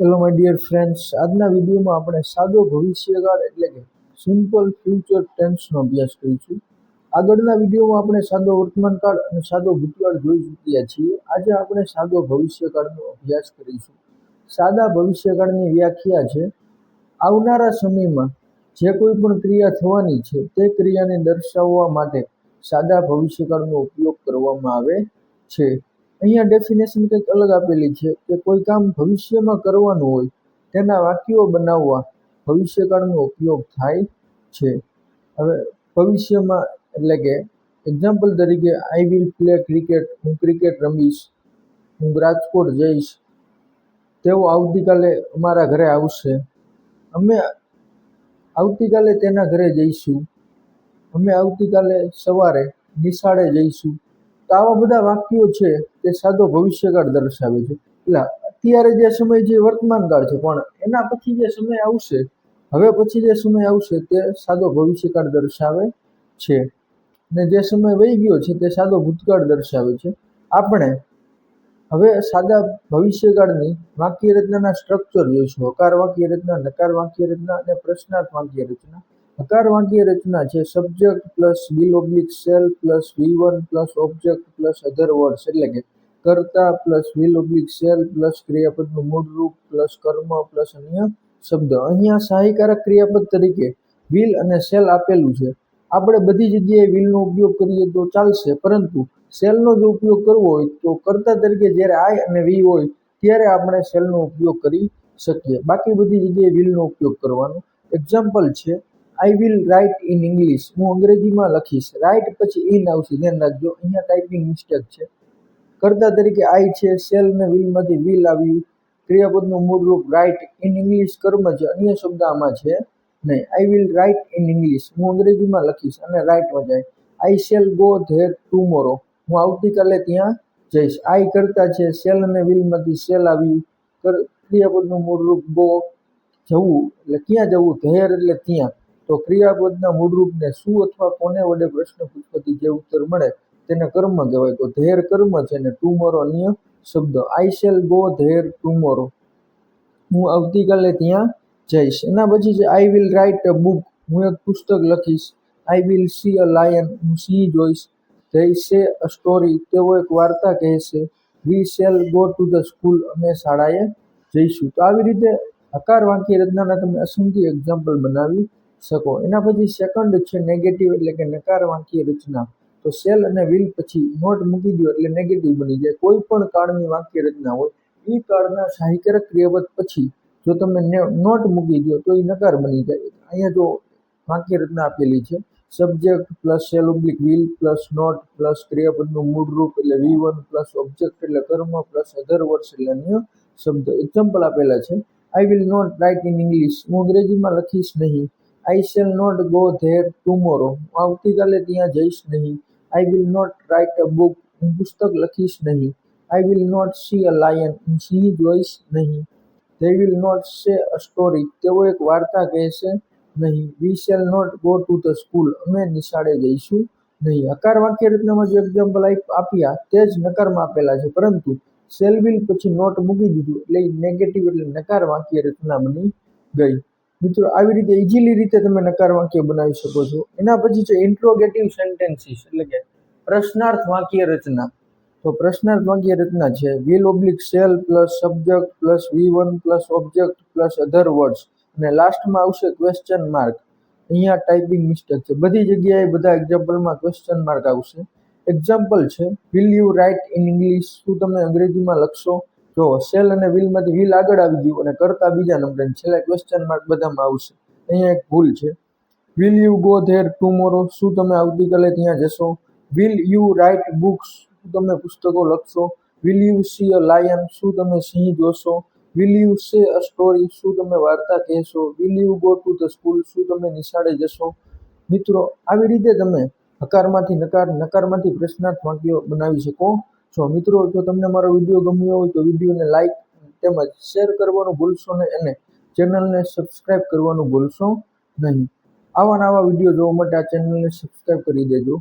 Hello my dear friends આજના વિડીયોમાં આપણે સાદો ભવિષ્યકાળ એટલે કે સિમ્પલ ફ્યુચર ટેન્સનો અભ્યાસ કરીશું. આગળના વિડીયોમાં આપણે સાદો વર્તમાનકાળ અને સાદો ભૂતકાળ જોઈ ચૂક્યા છીએ. આજે આપણે સાદો ભવિષ્યકાળનો અભ્યાસ કરીશું. સાદા ભવિષ્યકાળની વ્યાખ્યા છે, આવનારા સમયમાં જે કોઈ પણ ક્રિયા થવાની છે, તે ક્રિયાને દર્શાવવા માટે સાદા ભવિષ્યકાળનો ઉપયોગ કરવામાં આવે છે. અહીંયા ડેફિનેશન કંઈક અલગ આપેલી છે કે કોઈ કામ ભવિષ્યમાં કરવાનું હોય, તેના વાક્યો બનાવવા ભવિષ્યકાળનો ઉપયોગ થાય છે. હવે ભવિષ્યમાં, એટલે કે એક્ઝામ્પલ તરીકે આઈ વિલ પ્લે ક્રિકેટ હું ક્રિકેટ રમીશ, હું રાજકોટ જઈશ, તેઓ આવતીકાલે અમારા ઘરે આવશે. અમે આવતીકાલે તેના ઘરે જઈશું. અમે આવતીકાલે સવારે નિશાળે જઈશું. તો આવા બધા વાક્યો છે. તે સાદો ભવિષ્યકાળ દર્શાવે છે. એટલે અત્યારે જે સમય જે વર્તમાનકાળ છે, પણ એના પછી જે સમય આવશે, હવે પછી જે સમય આવશે તે સાદો ભવિષ્યકાળ દર્શાવે છે. ને જે સમય વહી ગયો છે, તે સાદો ભૂતકાળ દર્શાવે છે. આપણે હવે સાદા ભવિષ્યકાળની વાક્ય રચનાના સ્ટ્રક્ચર જોઈશું. હકાર વાક્ય રચના નકાર વાક્ય રચના અને પ્રશ્નાર્થ વાક્ય રચના હકાર વાક્ય રચના છે. Subject plus will oblique shall plus V one plus object plus other words એટલે કે કર્તા plus will oblique shall plus ક્રિયાપદનું મૂળરૂપ પ્લસ કર્મ પ્લસ અન્ય શબ્દ. અહીંયા સહાયકારક ક્રિયાપદ તરીકે વિલ અને સેલ આપેલું છે. આપણે બધી જગ્યાએ વિલનો ઉપયોગ કરીએ તો ચાલશે, પરંતુ સેલનો જો ઉપયોગ કરવો હોય તો કર્તા તરીકે જ્યારે આઈ અને વી હોય ત્યારે આપણે સેલનો ઉપયોગ કરી શકીએ. બાકી બધી જગ્યાએ વિલનો ઉપયોગ કરવાનો. એક્ઝામ્પલ છે I will write in English હું અંગ્રેજીમાં લખીશ. રાઇટ પછી ઇન આવશે. ધ્યાન રાખજો. અહીંયા ટાઈપિંગ મિસ્ટેક છે. કરતા તરીકે આઈ છે. સેલ ને વિલમાંથી વિલ આવ્યું. ક્રિયાપદનું મૂળરૂપ રાઇટ ઇન ઇંગ્લિશ કર્મ છે. અન્ય શબ્દ આમાં છે નહીં. I will write in English હું અંગ્રેજીમાં લખીશ અને રાઇટમાં જાય. I shall go there tomorrow હું આવતીકાલે ત્યાં જઈશ. આઈ કરતા છે. સેલ અને વિલમાંથી સેલ આવ્યું. કર, ક્રિયાપદનું મૂળરૂપ ગો જવું. એટલે ક્યાં જવું? ધેર એટલે ત્યાં. તો ક્રિયાપદના મૂળરૂપને શું અથવા કોને વડે પ્રશ્ન પૂછવાથી જે ઉત્તર મળે તેને કર્મ કહેવાય. તો ધેર કર્મ છે ને ટુમોરો અન્ય શબ્દ. I shall go there tomorrow હું આવતીકાલે ત્યાં જઈશ. એના પછી છે I will write a book હું એક પુસ્તક લખીશ. I will see a lion હું સિંહ જોઈશ. ધે સે અ સ્ટોરી તેઓ એક વાર્તા કહેશે. We shall go to the school અમે શાળાએ જઈશું. તો આવી રીતે હકાર વાક્ય રચનાના તમે અસંખ્ય એક્ઝામ્પલ બનાવી. શકો. એના પછી સેકન્ડ છે નેગેટિવ એટલે કે નકાર વાક્ય રચના. તો સેલ અને વિલ પછી નોટ મૂકી દો એટલે નેગેટિવ બની જાય. કોઈ પણ કાળની વાક્ય રચના હોય, એ કાળના સહાયકારક ક્રિયાપદ પછી જો તમે નોટ મૂકી દો તો એ નકાર બની જાય. અહીંયા જો વાક્ય રચના આપેલી છે subject plus shall oblique will plus not plus ક્રિયાપદનું મૂળ રૂપ એટલે વી વન પ્લસ ઓબ્જેક્ટ એટલે કર્મ પ્લસ અધર વર્ડ્સ એટલે અન્ય શબ્દ. એક્ઝામ્પલ આપેલા છે. I will not write in English હું અંગ્રેજીમાં લખીશ નહીં. I shall not go there tomorrow હું આવતીકાલે ત્યાં જઈશ નહીં. I will not write a book હું પુસ્તક લખીશ નહીં. I will not see a lion હું સિંહ જોઈશ નહીં. ધે વિલ નોટ સે અ સ્ટોરી તેઓ એક વાર્તા કહેશે નહીં. We shall not go to the school અમે નિશાળે જઈશું નહીં. હકાર વાક્ય રચનામાં જે એક્ઝામ્પલ આપ્યા, તે જ નકારમાં આપેલા છે. પરંતુ સેલ વિલ પછી નોટ મૂકી દીધું, એટલે નેગેટિવ એટલે નકાર વાક્ય રચના બની ગઈ. મિત્રો, આવી રીતે ઇઝીલી રીતે તમે નકાર વાક્ય બનાવી શકો છો. એના પછી છે ઇન્ટ્રોગેટિવ સેન્ટેન્સીસ એટલે કે પ્રશ્નાર્થ વાક્ય રચના. તો પ્રશ્નાર્થ વાક્ય રચના છે will oblique shall plus subject plus V one plus object plus other words અને લાસ્ટમાં આવશે ક્વેશ્ચન માર્ક અહીંયા ટાઈપિંગ મિસ્ટેક છે. બધી જગ્યાએ બધા એક્ઝામ્પલમાં ક્વેશ્ચન માર્ક આવશે. એક્ઝામ્પલ છે will you write in English શું તમે અંગ્રેજીમાં લખશો? જો સેલ અને વિલમાંથી વિલ આગળ આવી ગયું અને કરતા બીજા નંબરે છેલ્લા ક્વેશ્ચન માર્ક બધામાં આવશે. અહીંયા એક ભૂલ છે. Will you go there tomorrow શું તમે આવતીકાલે ત્યાં જશો? વિલ યુ રાઇટ બુક્સ શું તમે પુસ્તકો લખશો? Will you see a lion શું તમે સિંહ જોશો? Will you say a story શું તમે વાર્તા કહેશો? Will you go to the school શું તમે નિશાળે જશો? મિત્રો, આવી રીતે તમે હકારમાંથી નકાર, નકારમાંથી પ્રશ્નાર્થ વાક્યો બનાવી શકો. છો મિત્રો, જો તમને મારો વીડિયો ગમ્યો હોય તો વિડીયોને લાઈક તેમજ શેર કરવાનું ભૂલશો નહીં અને ચેનલને સબસ્ક્રાઇબ કરવાનું ભૂલશો નહીં. આવા નવા વીડિયો જોવા માટે આ ચેનલને સબસ્ક્રાઇબ કરી દેજો.